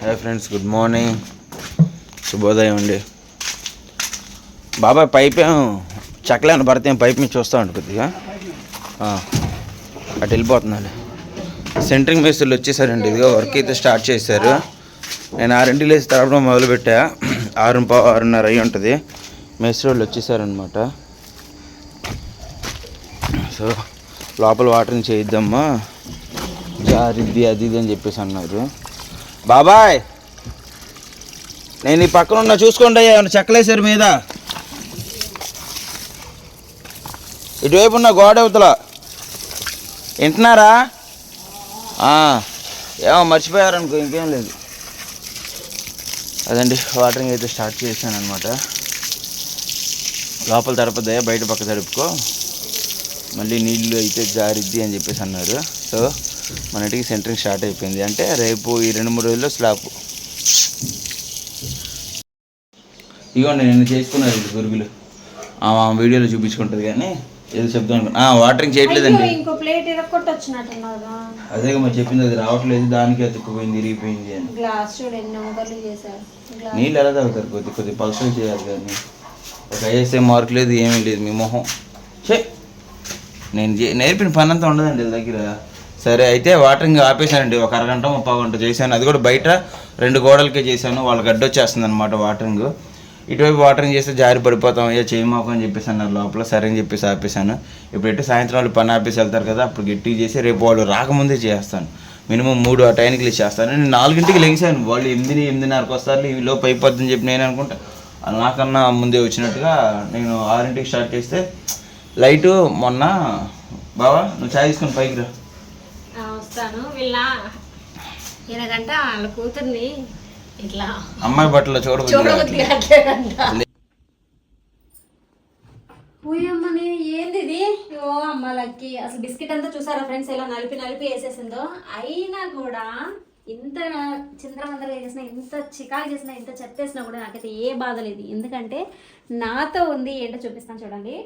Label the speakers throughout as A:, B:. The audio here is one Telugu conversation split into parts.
A: హాయ్ ఫ్రెండ్స్ గుడ్ మార్నింగ్ శుభోదయం అండి. బాబాయ్ పైప్ ఏం చెక్కలేని భర్త ఏం పైప్ మీద చూస్తామండి కొద్దిగా. అటు వెళ్ళిపోతున్నాడు. సెంట్రింగ్ మేస్త్రులు వచ్చేసారండి. ఇదిగో వర్క్ అయితే స్టార్ట్ చేశారు. నేను ఆరింటి లేసి తడపడం మొదలుపెట్టా. ఆరు పావు ఆరున్నర అయి ఉంటుంది. మేస్త్రి వాళ్ళు వచ్చేసారనమాట సో లోపల వాటర్ని చేయిద్దామా? జారిద్ది అది ఇది అని చెప్పేసి అన్నారు. బాబాయ్ నేను ఈ పక్కన ఉన్న చూసుకోండి అయ్యా ఏమైనా చెక్కలేసారు మీద. ఇటువైపు ఉన్న గోడ అవతల. వింటున్నారా? ఏమో మర్చిపోయారనుకో ఇంకేం లేదు. అదండి వాటరింగ్ అయితే స్టార్ట్ చేశాను అనమాట లోపల తడపదయ్యా బయట పక్క తడుపుకో. మళ్ళీ నీళ్ళు అయితే జారిద్ది అని చెప్పేసి అన్నారు. సో మన ఇంటికి సెంటరింగ్ స్టార్ట్ అయిపోయింది. అంటే రేపు ఈ రెండు మూడు రోజుల్లో స్లాబ్ ఇగోండి నేను చేసుకున్నారు ఇది గురుగులు. ఆ వీడియోలో చూపించుకుంటుంది కానీ ఏదో చెప్తాను అనుకున్నా. వాటరింగ్ చేయట్లేదండి.
B: ఇంకో ప్లేట్
A: అదే మరి చెప్పింది అది రావట్లేదు దానికి అతుక్కుపోయింది ఇరిగిపోయింది అని.
B: గ్లాస్ చూడు ఎన్ని మొగలు చేశారు.
A: నీళ్ళు ఎలా తాగుతారు? కొద్ది కొద్ది పల్సలు చేయాలి కానీ ఒక ఐఎస్ఏ మార్క్ లేదు ఏమీ లేదు మీ మొహం. చే నేను నేర్పిన పని అంతా ఉండదండి దగ్గర. సరే అయితే వాటరింగ్ ఆపేశానండి. ఒక అరగంట ముప్పై గంట చేశాను. అది కూడా బయట రెండు గోడలకే చేశాను. వాళ్ళకి అడ్డొచ్చేస్తుంది అనమాట వాటరింగ్. ఇటువైపు వాటరింగ్ చేస్తే జారి పడిపోతాం. అయ్యా చేయమాకు అని చెప్పేసి అన్నారు లోపల. సరే అని చెప్పేసి ఆపేశాను. ఇప్పుడు సాయంత్రం వాళ్ళు పని ఆపేసి వెళ్తారు కదా అప్పుడు గట్టిగా చేసి రేపు వాళ్ళు రాకముందే చేస్తాను. మినిమం మూడు ఆ టైంకి ఇచ్చేస్తాను నేను నాలుగింటికి లెగిసాను వాళ్ళు ఎనిమిది ఎనిమిదిన్నరకు వస్తారు. ఈ లోపు అయిపోద్దని చెప్పి నేను అనుకుంటా. అది నాకన్నా ముందే వచ్చినట్టుగా నేను ఆరింటికి స్టార్ట్ చేస్తే లైటు మొన్న బావా నువ్వు చాయ్ తీసుకొని పైకి రా.
B: ఆ, వస్తాను. వీళ్ళ ఎనగంట వాళ్ళ కూతుర్ని ఇట్లా
A: అమ్మాయి బట్టలు చూడబుద్ధి.
B: కావట్లేదంట. ఊయమ్మని ఏంది ఇది? ఓ అమ్మలకి అసలు బిస్కెట్ అంతా చూసారా ఫ్రెండ్స్? ఇలా నలిపి నలిపి వేసేసిందో. అయినా కూడా ఇంత చింతరమందరగా చేసినా ఇంత చికాకు చేసినా ఇంత చెప్పేసినా కూడా నాకైతే ఏ బాధ లేదు. ఎందుకంటే నాతో ఉంది ఏంటో చూపిస్తాను చూడండి.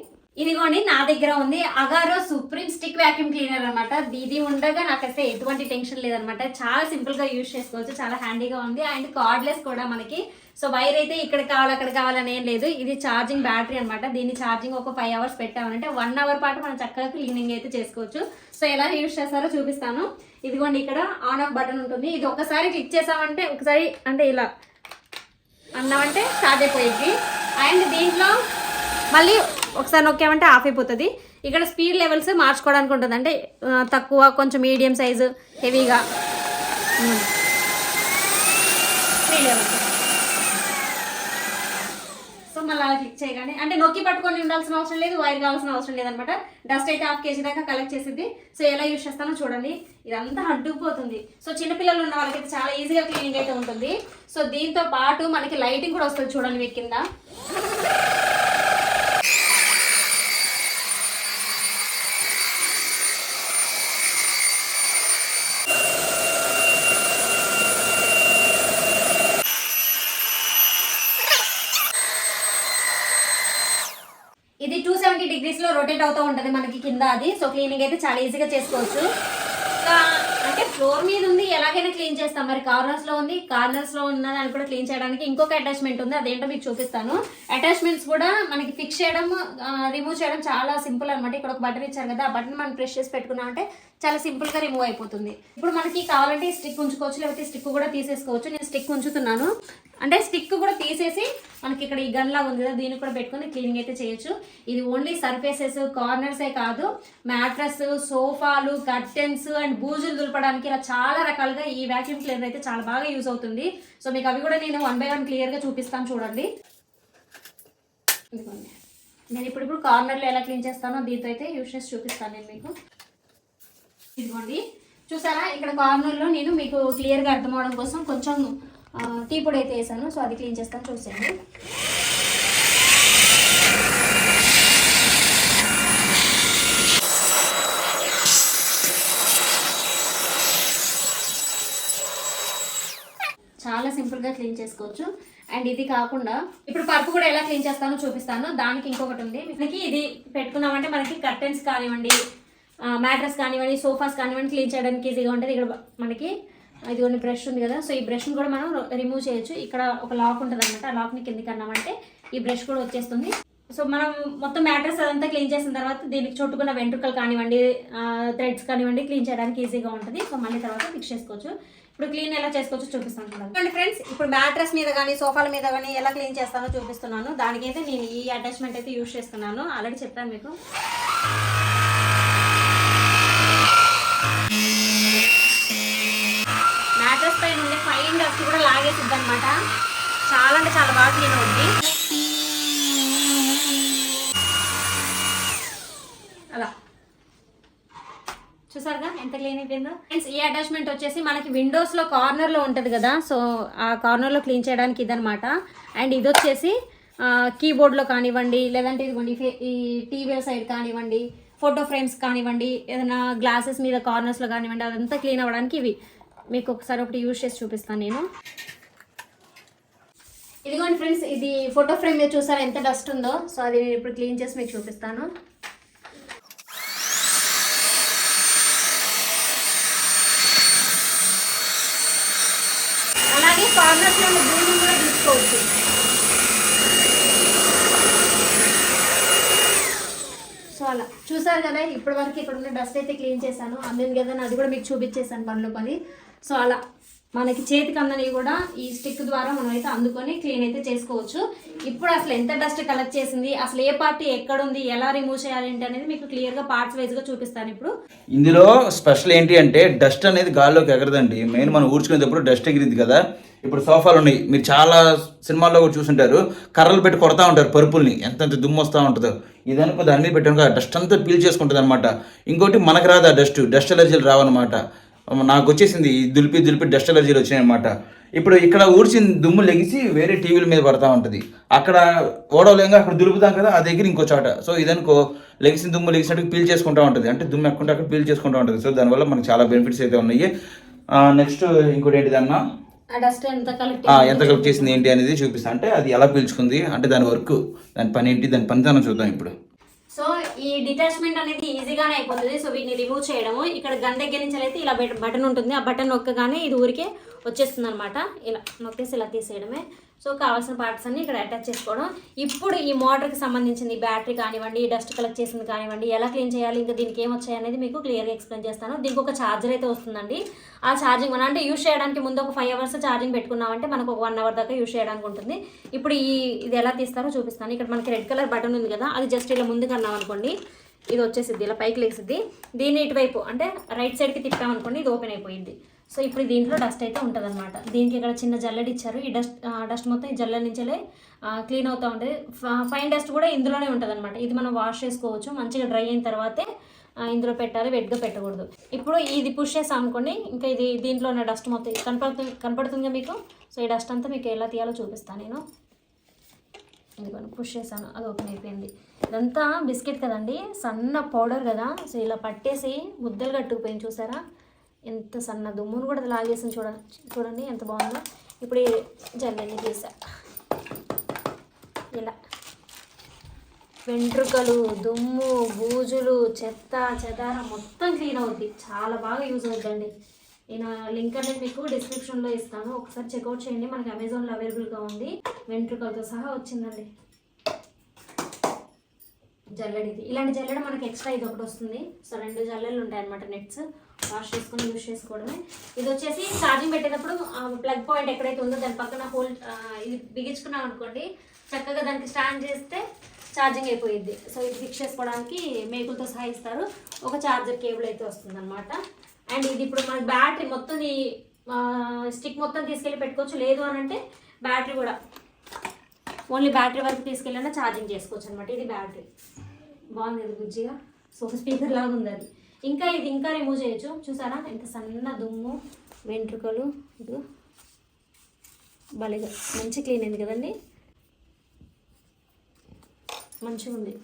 B: ఇదిగోండి నా దగ్గర ఉంది Agaro supreme stick vacuum cleaner అనమాట ఇది ఉండగా నాకైతే ఎటువంటి టెన్షన్ లేదనమాట చాలా సింపుల్గా యూజ్ చేసుకోవచ్చు చాలా హ్యాండీగా ఉంది. అండ్ కార్డ్లెస్ కూడా మనకి. సో వైర్ అయితే ఇక్కడ కావాలి అక్కడ కావాలని ఏం లేదు. ఇది ఛార్జింగ్ బ్యాటరీ అనమాట దీన్ని ఛార్జింగ్ ఒక ఫైవ్ అవర్స్ పెట్టామంటే వన్ అవర్ పాటు మనం చక్కగా క్లీనింగ్ అయితే చేసుకోవచ్చు. సో ఎలా యూజ్ చేస్తారో చూపిస్తాను. ఇదిగోండి ఇక్కడ ఆన్ ఆఫ్ బటన్ ఉంటుంది. ఇది ఒకసారి క్లిక్ చేసామంటే ఒకసారి అంటే ఇలా అన్నామంటే స్టార్ట్ అయిపోయింది అండ్ దీంట్లో మళ్ళీ ఒకసారి నొక్కామంటే ఆఫ్ అయిపోతుంది. ఇక్కడ స్పీడ్ లెవెల్స్ మార్చుకోవడానికి ఉంటుంది. అంటే తక్కువ కొంచెం మీడియం సైజు హెవీగా స్పీడ్ లెవెల్స్ సో మళ్ళీ అలా క్లిక్ చేయగానే అంటే నొక్కి పట్టుకొని ఉండాల్సిన అవసరం లేదు వైర్ కావాల్సిన అవసరం లేదనమాట. డస్ట్ అయితే హాఫ్ కేజీ దాకా కలెక్ట్ చేసింది సో ఎలా యూస్ చేస్తానో చూడండి. ఇదంతా అడ్డుకుపోతుంది. సో చిన్నపిల్లలు ఉన్న వాళ్ళకైతే చాలా ఈజీగా క్లీనింగ్ అయితే ఉంటుంది. సో దీంతో పాటు మనకి లైటింగ్ కూడా వస్తుంది చూడండి మీ కింద ఇది టూ సెవెంటీ మూమెంట్ అవుతూ ఉంటుంది మనకి కింద అది. సో క్లీనింగ్ అయితే చాలా ఈజీగా చేసుకోవచ్చు. ఇంకా అంటే ఫ్లోర్ మీద ఉంది ఎలాగైనా క్లీన్ చేస్తాం. మరి కార్నర్స్లో ఉంది కార్నర్స్లో ఉన్న దాన్ని కూడా క్లీన్ చేయడానికి ఇంకొక అటాచ్మెంట్ ఉంది. అదేంటో మీకు చూపిస్తాను. అటాచ్మెంట్స్ కూడా మనకి ఫిక్స్ చేయడం రిమూవ్ చేయడం చాలా సింపుల్ అనమాట ఇక్కడ ఒక బటన్ ఇచ్చారు కదా ఆ బటన్ మనం ప్రెస్ చేసి పెట్టుకున్నామంటే చాలా సింపుల్గా రిమూవ్ అయిపోతుంది. ఇప్పుడు మనకి కావాలంటే స్టిక్ ఉంచుకోవచ్చు లేకపోతే స్టిక్ కూడా తీసేసుకోవచ్చు. నేను స్టిక్ ఉంచుతున్నాను. అంటే స్టిక్ కూడా తీసేసి మనకి ఇక్కడ ఈ గన్ లాగా ఉంది కదా దీన్ని కూడా పెట్టుకొని క్లీనింగ్ అయితే చేయొచ్చు. ఇది ఓన్లీ సర్ఫేసెస్ కార్నర్సే కాదు. మ్యాట్రస్ సోఫాలు కర్టెన్స్ అండ్ బూజులు దులపడానికి ఇలా చాలా రకాలుగా ఈ వ్యాక్యూమ్ క్లీనర్ అయితే చాలా బాగా యూస్ అవుతుంది. సో మీకు అవి కూడా నేను వన్ బై వన్ క్లియర్గా చూపిస్తాను చూడండి. ఇదిగోండి. నేను ఇప్పుడు ఇప్పుడు కార్నర్లో ఎలా క్లీన్ చేస్తానో దీంతో అయితే యూజ్ చేసి చూపిస్తాను నేను మీకు. ఇదిగోండి. చూసారా? ఇక్కడ కార్నర్లో నేను మీకు క్లియర్గా అర్థం అవడం కోసం కొంచెం టీ పొడి అయితే వేసాను. సో అది క్లీన్ చేస్తాను. చూసేయండి. చాలా సింపుల్గా క్లీన్ చేసుకోవచ్చు. అండ్ ఇది కాకుండా ఇప్పుడు పరుపు కూడా ఎలా క్లీన్ చేస్తానో చూపిస్తాను. దానికి ఇంకొకటి ఉంది. మనకి ఇది పెట్టుకున్నామంటే మనకి కర్టెన్స్ కానివ్వండి మ్యాట్రస్ కానివ్వండి సోఫాస్ కానివ్వండి క్లీన్ చేయడానికి ఈజీగా ఉంటుంది. ఇక్కడ మనకి ఇదిగోండి బ్రష్ ఉంది కదా. సో ఈ బ్రష్ని కూడా మనం రిమూవ్ చేయొచ్చు. ఇక్కడ ఒక లాక్ ఉంటుంది అనమాట ఆ లాక్ని కిందికి అన్నామంటే ఈ బ్రష్ కూడా వచ్చేస్తుంది. సో మనం మొత్తం మ్యాట్రెస్ అదంతా క్లీన్ చేసిన తర్వాత దీనికి చుట్టుకున్న వెంట్రుకలు కానివ్వండి థ్రెడ్స్ కానివ్వండి క్లీన్ చేయడానికి ఈజీగా ఉంటుంది. సో మళ్ళీ తర్వాత ఫిక్స్ చేసుకోవచ్చు. ఇప్పుడు క్లీన్ ఎలా చేసుకోవచ్చు చూపిస్తాను చూడండి. ఫ్రెండ్స్ ఇప్పుడు మ్యాట్రస్ మీద కానీ సోఫాల మీద కానీ ఎలా క్లీన్ చేస్తానో చూపిస్తున్నాను. దానికైతే నేను ఈ అటాచ్మెంట్ అయితే యూజ్ చేస్తున్నాను. ఆల్రెడీ చెప్పాను మీకు. ఉండే డస్ట్ కూడా లాగేసిద్ది అనమాట చాలా అంటే చాలా బాగా క్లీన్ అవుద్ది. అలా. చూసారుగా ఎంత క్లీన్ అయిపోయిందో? ఫ్రెండ్స్ ఈ అటాచ్మెంట్ వచ్చేసి మనకి విండోస్లో కార్నర్లో ఉంటది కదా సో ఆ కార్నర్లో క్లీన్ చేయడానికి ఇదనమాట అండ్ ఇది వచ్చేసి కీబోర్డ్లో కానివ్వండి లేదంటే ఇదిగోండి ఈ టీవీ సైడ్ కానివ్వండి ఫోటో ఫ్రేమ్స్ కానివ్వండి ఏదైనా గ్లాసెస్ మీద కార్నర్స్లో కానివ్వండి అదంతా క్లీన్ అవ్వడానికి ఇవి. మీకు ఒకసారి ఒకటి యూజ్ చేసి చూపిస్తాను నేను. ఇదిగోండి ఫ్రెండ్స్ ఇది ఫోటో ఫ్రేమ్ మీద చూసారా ఎంత డస్ట్ ఉందో? సో అది నేను ఇప్పుడు క్లీన్ చేసి మీకు చూపిస్తాను. అలాగే కార్నర్స్లో ఉన్న కూడా తీసుకోవచ్చు. సో అలా చూసారు కదా ఇప్పటి వరకు ఇక్కడ ఉన్న డస్ట్ అయితే క్లీన్ చేశాను. అందింది కదా అది కూడా మీకు చూపించేసాను పనిలో పని. సో అలా మనకి చేతికి అందని కూడా ఈ స్టిక్ ద్వారా మనం అయితే అందుకొని క్లీన్ అయితే చేసుకోవచ్చు. ఇప్పుడు అసలు ఎంత డస్ట్ కలెక్ట్ చేసింది అసలు ఏ పార్టీ ఎక్కడ ఉంది ఎలా రిమూవ్ చేయాలి ఏంటి అనేది మీకు క్లియర్గా పార్ట్స్ వైజ్గా చూపిస్తాను ఇప్పుడు.
A: ఇందులో స్పెషల్ ఏంటి అంటే డస్ట్ అనేది గాల్లోకి ఎగరదండి. మెయిన్ మనం ఊడ్చుకునేటప్పుడు డస్ట్ ఎగిరింది కదా. ఇప్పుడు సోఫాలు ఉన్నాయి. మీరు చాలా సినిమాల్లో కూడా చూసుంటారు. కర్రలు పెట్టి కొడతా ఉంటారు పరుపుల్ని. ఎంత దుమ్ము వస్తూ ఉంటుందో. ఇదనుకో దాని మీద పెట్టాను డస్ట్ అంతా పీల్ చేసుకుంటుంది అనమాట ఇంకోటి మనకు రాదు ఆ డస్ట్. డస్ట్ ఎలర్జీలు రావన్నమాట. నాకు వచ్చేసింది దులిపి దులిపి డస్ట్ ఎలర్జీలు వచ్చినాయి అనమాట ఇప్పుడు ఇక్కడ ఊడ్చిన దుమ్ము లెగిసి వేరే టీవీల మీద పడతా ఉంటుంది. అక్కడ ఓడవలేంగా అక్కడ దులుపుతాం కదా ఆ దగ్గర ఇంకో చోట. సో ఇదనుకో లెగిసిన దుమ్ము లెగిసినట్టు పీల్ చేసుకుంటూ ఉంటుంది. అంటే దుమ్ము ఎక్కకుండా అక్కడ పీల్ చేసుకుంటూ ఉంటుంది. సో దానివల్ల మనకు చాలా బెనిఫిట్స్ అయితే ఉన్నాయి. నెక్స్ట్ ఇంకోటి ఏంటిది అన్న?
B: ఆ డస్ట్ ఎంత కలెక్ట్
A: ఆ, ఎంత కలెక్ట్ చేసింది ఏంటి అనేది చూపిస్తా. అంటే అది ఎలా పీల్చుకుంది? అంటే దాని వర్క్ దాని పని ఏంటి? దాని పనితనం చూద్దాం ఇప్పుడు.
B: సో ఈ డిటాచ్మెంట్ అనేది ఈజీగానే అయిపోతుంది. సో వీటిని రిమూవ్ చేయడము. ఇక్కడ గన్ దగ్గర నుంచి అయితే ఇలా బటన్ ఉంటుంది. ఆ బటన్ నొక్కగానే ఇది ఊరికే వచ్చేస్తుంది అనమాట ఇలా నొక్కేసి ఇలా తీసేయడమే. సో కావాల్సిన పార్ట్స్ అన్ని ఇక్కడ అటాచ్ చేసుకోవడం. ఇప్పుడు ఈ మోటార్కి సంబంధించింది బ్యాటరీ కానివ్వండి డస్ట్ కలెక్ట్ చేసింది కానివ్వండి ఎలా క్లీన్ చేయాలి ఇంకా దీనికి ఏం వచ్చాయి అనేది మీకు క్లియర్గా ఎక్స్ప్లెయిన్ చేస్తాను. దీనికి ఒక ఛార్జర్ అయితే వస్తుందండి. ఆ ఛార్జింగ్ మనం అంటే యూస్ చేయడానికి ముందు ఒక ఫైవ్ అవర్స్ ఛార్జింగ్ పెట్టుకున్నామంటే మనకు ఒక వన్ అవర్ దాకా యూస్ చేయడానికి ఉంటుంది. ఇప్పుడు ఈ ఇది ఎలా తీస్తారో చూపిస్తాను. ఇక్కడ మనకి రెడ్ కలర్ బటన్ ఉంది కదా అది జస్ట్ ఇలా ముందుకు అన్నాం అనుకోండి. ఇది వచ్చేసిద్ది ఇలా పైకి లేసిద్ది. దీన్ని ఇటువైపు అంటే రైట్ సైడ్కి తిప్పామనుకోండి ఇది ఓపెన్ అయిపోయింది సో ఇప్పుడు దీంట్లో డస్ట్ అయితే ఉంటుంది అనమాట దీనికి ఇక్కడ చిన్న జల్లెడ ఇచ్చారు. ఈ డస్ట్ డస్ట్ మొత్తం ఈ జల్లెడ నుంచేలే క్లీన్ అవుతూ ఉంటుంది. ఫైన్ డస్ట్ కూడా ఇందులోనే ఉంటుంది అనమాట ఇది మనం వాష్ చేసుకోవచ్చు. మంచిగా డ్రై అయిన తర్వాతే ఇందులో పెట్టాలి. వెట్గా పెట్టకూడదు. ఇప్పుడు ఇది పుష్ చేసాం అనుకోండి ఇంకా ఇది దీంట్లో ఉన్న డస్ట్ మొత్తం కనపడుతుంది కనపడుతుందిగా మీకు? సో ఈ డస్ట్ అంతా మీకు ఎలా తీయాలో చూపిస్తాను నేను. ఇదిగోండి పుష్ చేశాను. అది ఓపెన్ అయిపోయింది. ఇదంతా బిస్కెట్ కదండి. సన్న పౌడర్ కదా. సో ఇలా పట్టేసి ముద్దలు కట్టుకుపోయింది చూసారా? ఎంత సన్న దుమ్మును కూడా అది లాగేసింది చూడ చూడండి ఎంత బాగుందో. ఇప్పుడు ఈ తీసా. ఇలా. వెంట్రుకలు దుమ్ము బూజులు చెత్త చెదారం మొత్తం క్లీన్ అవుద్ది. చాలా బాగా యూజ్ అవుతుందండి నేను లింక్ అనేది మీకు డిస్క్రిప్షన్లో ఇస్తాను. ఒకసారి చెక్అవుట్ చేయండి. మనకి అమెజాన్లో అవైలబుల్గా ఉంది. వెంట్రుకలతో సహా వచ్చిందండి. జల్లెడిది. ఇలాంటి జల్లెడ మనకి ఎక్స్ట్రా ఇది ఒకటి వస్తుంది. సో రెండు జల్లెలు ఉంటాయి అన్నమాట నెట్స్. వాష్ చేసుకొని యూస్ చేసుకోవడమే. ఇది వచ్చేసి ఛార్జింగ్ పెట్టేటప్పుడు ప్లగ్ పాయింట్ ఎక్కడైతే ఉందో దాని పక్కన హోల్ ఇది బిగించుకున్నాం అనుకోండి చక్కగా దానికి స్టాండ్ చేస్తే ఛార్జింగ్ అయిపోయింది సో ఇది ఫిక్స్ చేసుకోవడానికి మేకులతో సహా ఇస్తారు. ఒక ఛార్జర్ కేబుల్ అయితే వస్తుంది అనమాట అండ్ ఇది ఇప్పుడు మనకి బ్యాటరీ మొత్తం స్టిక్ మొత్తం తీసుకెళ్ళి పెట్టుకోవచ్చు. లేదు అని అంటే బ్యాటరీ కూడా. ఓన్లీ బ్యాటరీ వరకు తీసుకెళ్ళినా ఛార్జింగ్ చేసుకోవచ్చు అనమాట ఇది బ్యాటరీ. బాగుంది ఇది బుజ్జిగా? సో స్పీకర్ లాగా ఉంది అది. ఇంకా ఇది ఇంకా రిమూవ్ చేయొచ్చు. చూసారా? ఎంత సన్న దుమ్ము. వెంట్రుకలు. ఇది భలేగా. మంచి క్లీన్ అయింది కదండి? మంచిగా ఉంది.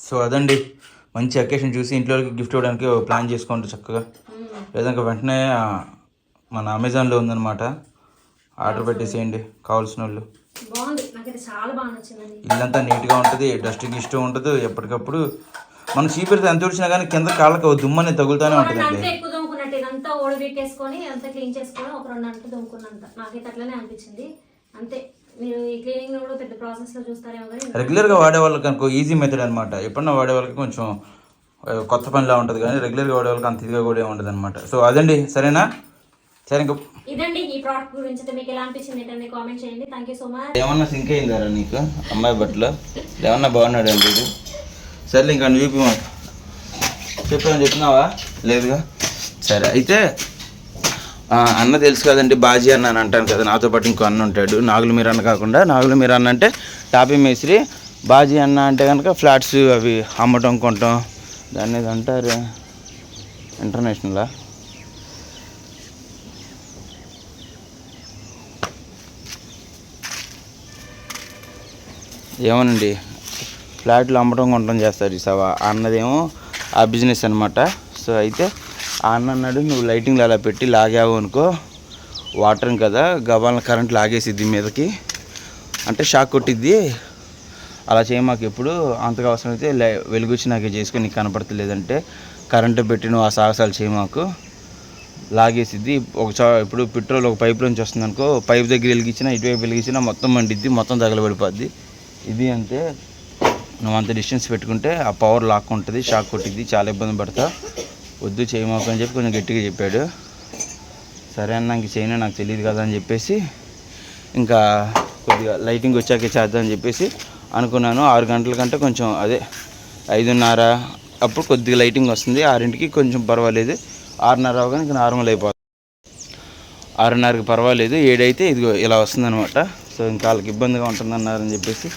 A: సో అదండి. మంచి అకేషన్ చూసి ఇంట్లోకి గిఫ్ట్ ఇవ్వడానికి ప్లాన్ చేసుకోండి చక్కగా. లేదంటే వెంటనే మన అమెజాన్లో ఉందన్నమాట. ఆర్డర్ పెట్టేసేయండి. కావాల్సిన వాళ్ళు
B: బాగుంది. నాకైతే చాలా బాగా నచ్చిందండి.
A: ఇల్లంతా నీట్గా ఉంటుంది. డస్ట్ గిస్ట్ ఉంటుంది. ఎప్పటికప్పుడు మనం చీపెడితే ఎంత తుడిచినా కానీ కింద కాళ్ళకి ఓ దుమ్ము అనేది తగులుతూనే
B: చూడండి,
A: ఉంటుందండి.
B: అంతా ఎక్కువ దొంగకున్నట్టు ఇదంతా పౌడర్ వీకేసుకొని అంతా క్లీన్ చేసుకొని ఒక రెండు అంటూ నాకైతే అట్లనే అనిపించింది. అంతే. మీరు ఈ క్లీనింగ్ కూడా పెద్ద ప్రాసెస్లో చూస్తారేమో కానీ
A: రెగ్యులర్గా వాడే వాళ్ళకి అనుకో ఈజీ మెథడ్ అనమాట ఎప్పుడన్నా వాడే వాళ్ళకి కొంచెం కొత్త పనిలా ఉంటుంది కానీ రెగ్యులర్గా వాడే వాళ్ళకి అంత ఇదిగా కూడా ఉండదు అనమాట సో అదండి. సరేనా? సరే ఇంకా.
B: ఇదండి ఈ ప్రోడక్ట్ గురించి అయితే మీకు ఎలా అనిపించింది ఏంటంటే కామెంట్ చేయండి. Thank you so much.
A: ఏమన్నా సింక్ అయిందారా నీకు? అమ్మాయి బట్టలు? ఏమన్నా బాగున్నాడు ఇది సర్లే ఇంకా నువ్వు చూపి మాకు. చెప్పాను చెప్పినావా లేదుగా? సరే అయితే అన్న తెలుసు కదండి బాజీ అన్న అని అంటాను కదా నాతో పాటు ఇంకో అన్న ఉంటాడు. నాగులు మీరు అన్న కాకుండా నాగులు మీరు అన్న అంటే టాపీ మేస్త్రి బాజీ అన్న అంటే కనుక ఫ్లాట్స్ అవి అమ్మటం కొనటం దాన్ని ఏదో అంటారు. ఇంటర్నేషనలా? ఏమోనండి ఫ్లాట్లు అమ్మటం కొనటం చేస్తారు ఈ సవా. ఆ అన్నదేమో ఆ బిజినెస్ అనమాట సో అయితే ఆ అన్న అన్నాడు నువ్వు లైటింగ్లు అలా పెట్టి లాగావు అనుకో వాటర్ కదా గబాలను కరెంట్ లాగేసిద్ది మీదకి. అంటే షాక్ కొట్టిద్ది. అలా చేయ మాకు ఎప్పుడు అంతగా అవసరం అయితే లై- వెలుగుచ్చి నాకు చేసుకుని నీకు కనపడతలేదంటే కరెంటు పెట్టి నువ్వు ఆ సాహసాలు చేయ మాకు. లాగేసిద్ది. ఒక చా ఇప్పుడు పెట్రోల్ ఒక పైప్ నుంచి వస్తుంది అనుకో పైప్ దగ్గర వెలిగించినా ఇటువైపు వెలిగించినా మొత్తం మండిద్ది మొత్తం తగలబడిపోద్ది. ఇది అంతే నువ్వు అంత డిస్టెన్స్ పెట్టుకుంటే ఆ పవర్ లాక్ ఉంటుంది షాక్ కొట్టింది చాలా ఇబ్బంది పడతా. వద్దు చేయమాకు అని చెప్పి కొంచెం గట్టిగా చెప్పాడు. సరే అన్న ఇంక చేయను నాకు తెలియదు కదా అని చెప్పేసి ఇంకా కొద్దిగా లైటింగ్ వచ్చాక చేద్దాం అని చెప్పేసి అనుకున్నాను. ఆరు గంటల కంటే కొంచెం అదే ఐదున్నర అప్పుడు కొద్దిగా లైటింగ్ వస్తుంది. ఆరింటికి కొంచెం పర్వాలేదు. ఆరున్నర అవగానే ఇంకా నార్మల్ అయిపోతుంది. ఆరున్నరకి పర్వాలేదు. ఏడైతే ఇదిగో ఇలా వస్తుందనమాట సో ఇంకా వాళ్ళకి ఇబ్బందిగా ఉంటుందన్నారని చెప్పేసి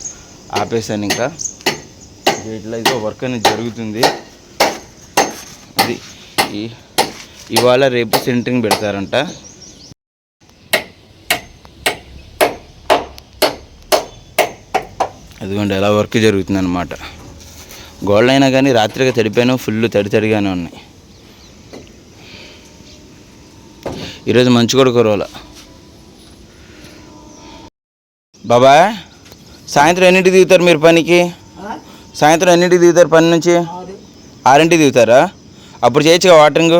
A: ఆపేశాను ఇంకా. ఇట్లా అయితే వర్క్ అనేది జరుగుతుంది. అది ఇవాళ రేపు సెంటరింగ్ పెడతారంట. అదిగోండి ఎలా వర్క్ జరుగుతుంది అనమాట గోల్డ్ అయినా కానీ రాత్రిగా తడిపాను ఫుల్ తడి తడిగానే ఉన్నాయి. ఈరోజు మంచి కూడా కురవాల. బాబాయ్ సాయంత్రం ఎన్నింటికి దిగుతారు మీరు పనికి? సాయంత్రం ఎన్నింటికి దిగుతారు పని నుంచి? ఆరింటికి దిగుతారా? అప్పుడు చేయొచ్చుగా వాటరింగ్?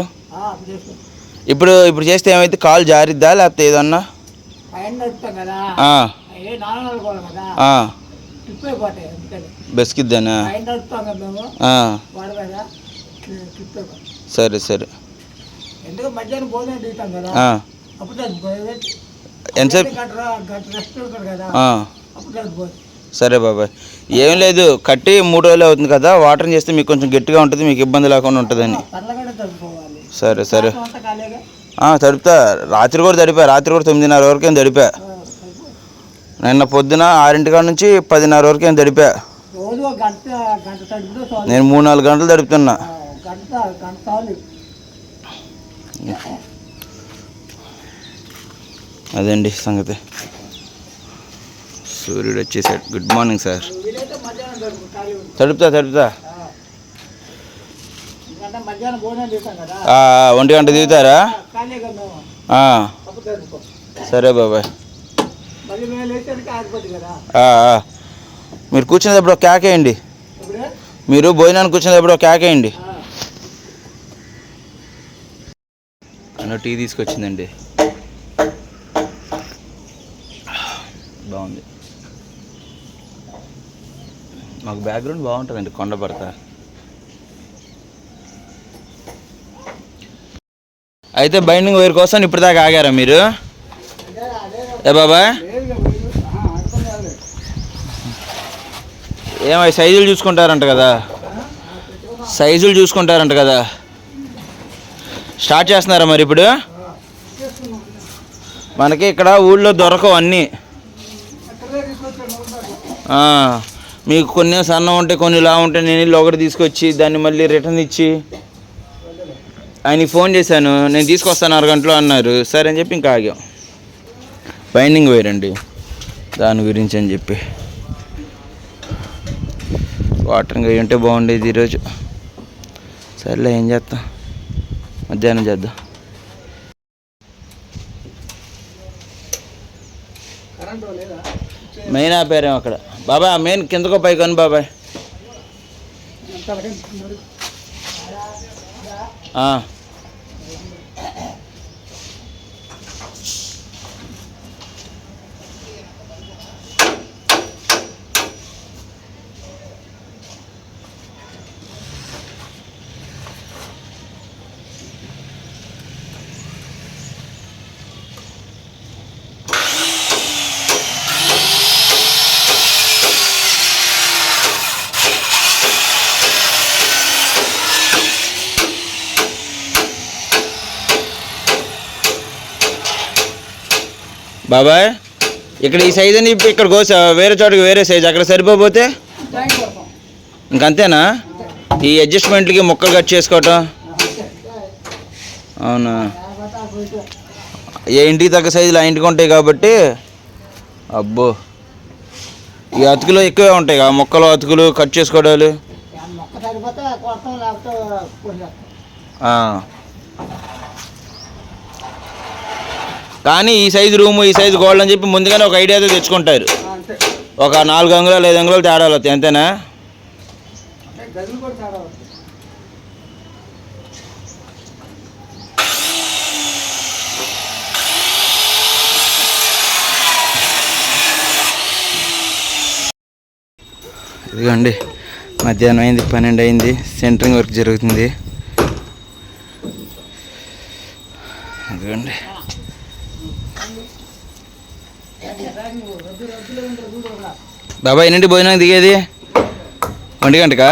A: ఇప్పుడు ఇప్పుడు చేస్తే ఏమైతే కాల్ జారిద్దా లేకపోతే ఏదన్నా? బెస్కిద్దానా? సరే సరే. ఎంతసేపు? సరే బాబాయ్. ఏం లేదు కట్టి మూడు రోజులు అవుతుంది కదా వాటర్ చేస్తే మీకు కొంచెం గట్టిగా ఉంటుంది మీకు ఇబ్బంది లేకుండా ఉంటుందని. సరే సరే.
C: అంతా
A: తడుపుతా. రాత్రి కూడా తడిపా రాత్రి కూడా తొమ్మిదిన్నర వరకు ఏం తడిపా? నిన్న పొద్దున ఆరింటికాడ నుంచి పదిన్నర వరకు ఏం తడిపా? నేను మూడు నాలుగు గంటలు తడుపుతున్నా. అదండి సంగతి? సూర్యుడు వచ్చేసాడు. గుడ్ మార్నింగ్ సార్ తడుపుతా తడుపుతా. ఒంటి గంట దిగుతారా? సరే బాబాయ్. మీరు కూర్చునేటప్పుడు ఒక కేకేయండి మీరు భోజనానికి కూర్చునేటప్పుడు ఒక కేకేయండి అన్న టీ తీసుకొచ్చిందండి. బాగుంది. మాకు బ్యాక్గ్రౌండ్ బాగుంటుందండి కొండ పడతా. అయితే బైండింగ్ వైర్ కోసం ఇప్పటిదాకా ఆగారా మీరు? ఏ బాబాయ్? ఏమై సైజులు చూసుకుంటారంట కదా. సైజులు చూసుకుంటారంట కదా. స్టార్ట్ చేస్తున్నారా మరి ఇప్పుడు? మనకి ఇక్కడ ఊళ్ళో దొరకవు అన్నీ. మీకు కొన్ని సన్నం ఉంటాయి కొన్ని ఇలా ఉంటాయి నేను ఇల్లు ఒకటి తీసుకొచ్చి దాన్ని మళ్ళీ రిటర్న్ ఇచ్చి ఆయనకి ఫోన్ చేశాను. నేను తీసుకొస్తాను అరగంటలో అన్నారు. సరే అని చెప్పి ఇంకా ఆగాం. బైండింగ్ వేరండి దాని గురించి అని చెప్పి. వాటరింగ్ అయ్యి ఉంటే బాగుండేది ఈరోజు. సర్లే ఏం చేస్తాం? మధ్యాహ్నం చేద్దాం. మెయిన్ ఆపారేమో అక్కడ. బాబాయ్ ఆ మెయిన్ కిందకో పై అని బాబాయ్ ఆ. బాబాయ్ ఇక్కడ ఈ సైజ్ అని ఇక్కడ కోసా వేరే చోటకి వేరే సైజ్ అక్కడ సరిపోతే? ఇంకంతేనా ఈ అడ్జస్ట్మెంట్లకి ముక్కలు కట్ చేసుకోవటం? అవునా? ఏ ఇంటికి తగ్గ సైజులు ఆ ఇంటికి ఉంటాయి కాబట్టి? అబ్బో! ఈ అతుకులు ఎక్కువే ఉంటాయి ఆ మొక్కలు అతుకులు కట్ చేసుకోవడాలు
C: ఆ మొక్క సరిపోతే కొడతాం లేకపోతే కొట్టేస్తాం
A: ఆ. కానీ ఈ సైజు రూము ఈ సైజు గోల్డ్ అని చెప్పి ముందుగానే ఒక ఐడియాతో తెచ్చుకుంటారు. ఒక నాలుగు అంగుళాలు ఐదు అంగుళాలు తేడాలు వస్తాయి అంతేనా? ఇదిగోండి మధ్యాహ్నం అయింది పన్నెండు అయింది సెంటరింగ్ వర్క్ జరుగుతుంది. ఇదిగోండి. బాబాయ్ ఎన్నింటి భోజనం దిగేది ఒంటి గంటకా?